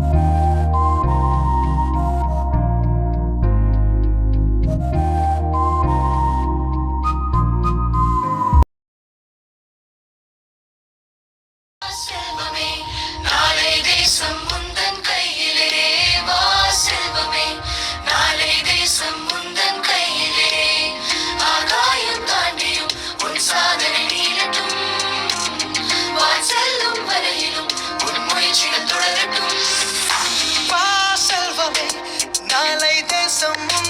Bye. someone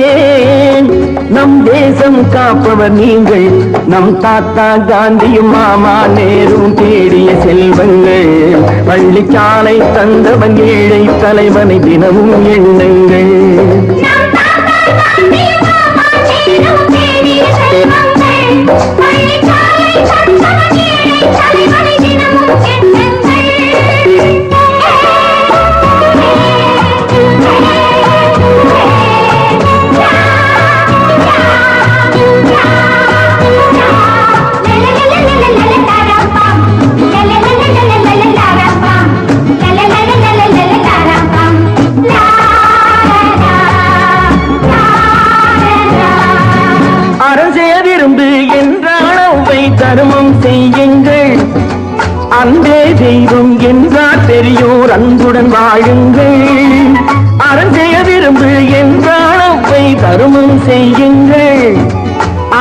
நம் தேசம் காப்பவர் நீங்கள். நம் தாத்தா காந்தியும் மாமா நேரும் தேடிய செல்வங்கள். பள்ளிச்சாலை தந்தவன் ஏழை தலைவனை தினமும் எண்ணுங்கள். அன்பே தெய்வம் என்றார் தெரியோர் அன்புடன் வாழுங்கள். அறம் செய்ய விரும்பு என்றால் அவை தருமம் செய்யுங்கள்.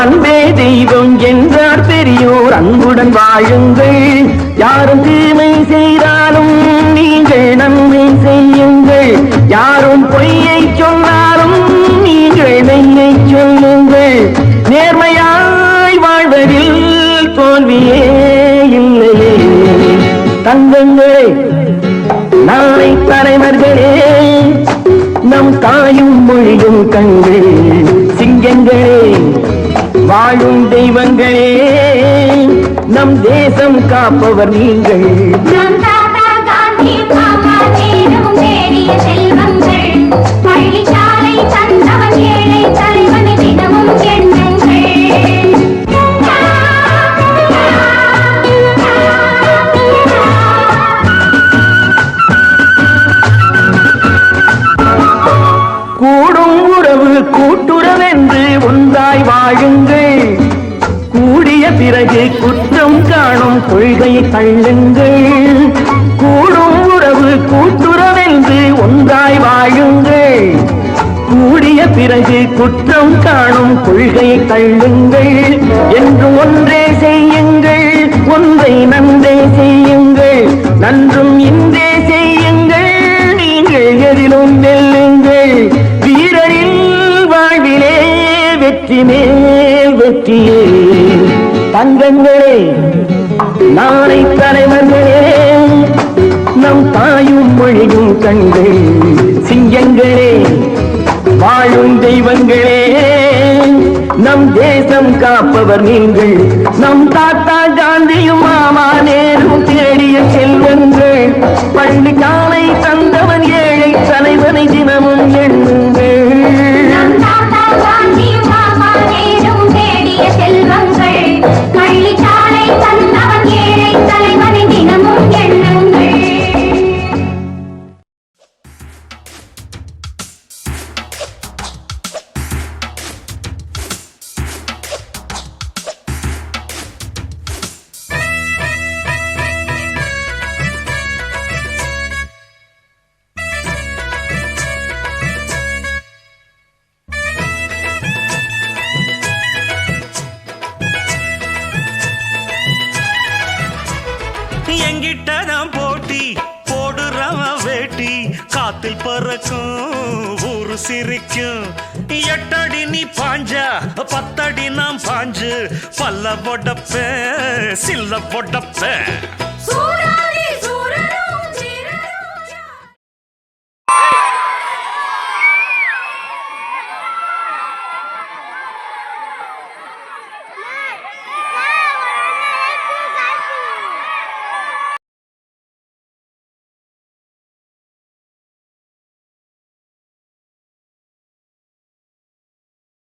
அன்பே தெய்வம் என்றார் பெரியோர் அன்புடன் வாழுங்கள். யாரும் தீமை செய்த பறைவர்களே நம் தாயும் மொழியும் கண்டு சிங்கங்களே வாழும் தெய்வங்களே நம் தேசம் காப்பவர் நீங்கள். பிறகு குற்றம் காணும் கொள்கையை தள்ளுங்கள். கூடும் உறவு கூட்டுறவென்று ஒன்றாய் வாழுங்கள். கூடிய பிறகு குற்றம் காணும் கொள்கையை தள்ளுங்கள். என்று ஒன்றே செய்யுங்கள் ஒன்றை நன்றே செய்யுங்கள். நன்றும் இன்றே செய்யுங்கள். நீங்கள் எதிலும் வெல்லுங்கள் வீரரின் வாழ்விலே வெற்றி மேல் வெற்றியே. தங்கங்களே நாளை தலைவர்களே நம் தாயும் மொழியும் கண்கள் சிங்கங்களே வாழும் தெய்வங்களே நம் தேசம் காப்பவர் நீங்கள் நம் தாத்தா காந்தியும் மாமா நேரும் தேடிய செல்வங்கள் பள்ளி உங்கிட்டதான் போட்டி. போடுறவன் வேட்டி. காத்தில் பறக்கும் ஊரு சிரிக்கும். எட்டடி நீ பாஞ்சா பத்தடி நாம் பாஞ்சு. பல்ல பொடப்ப சில்ல பொடப்ப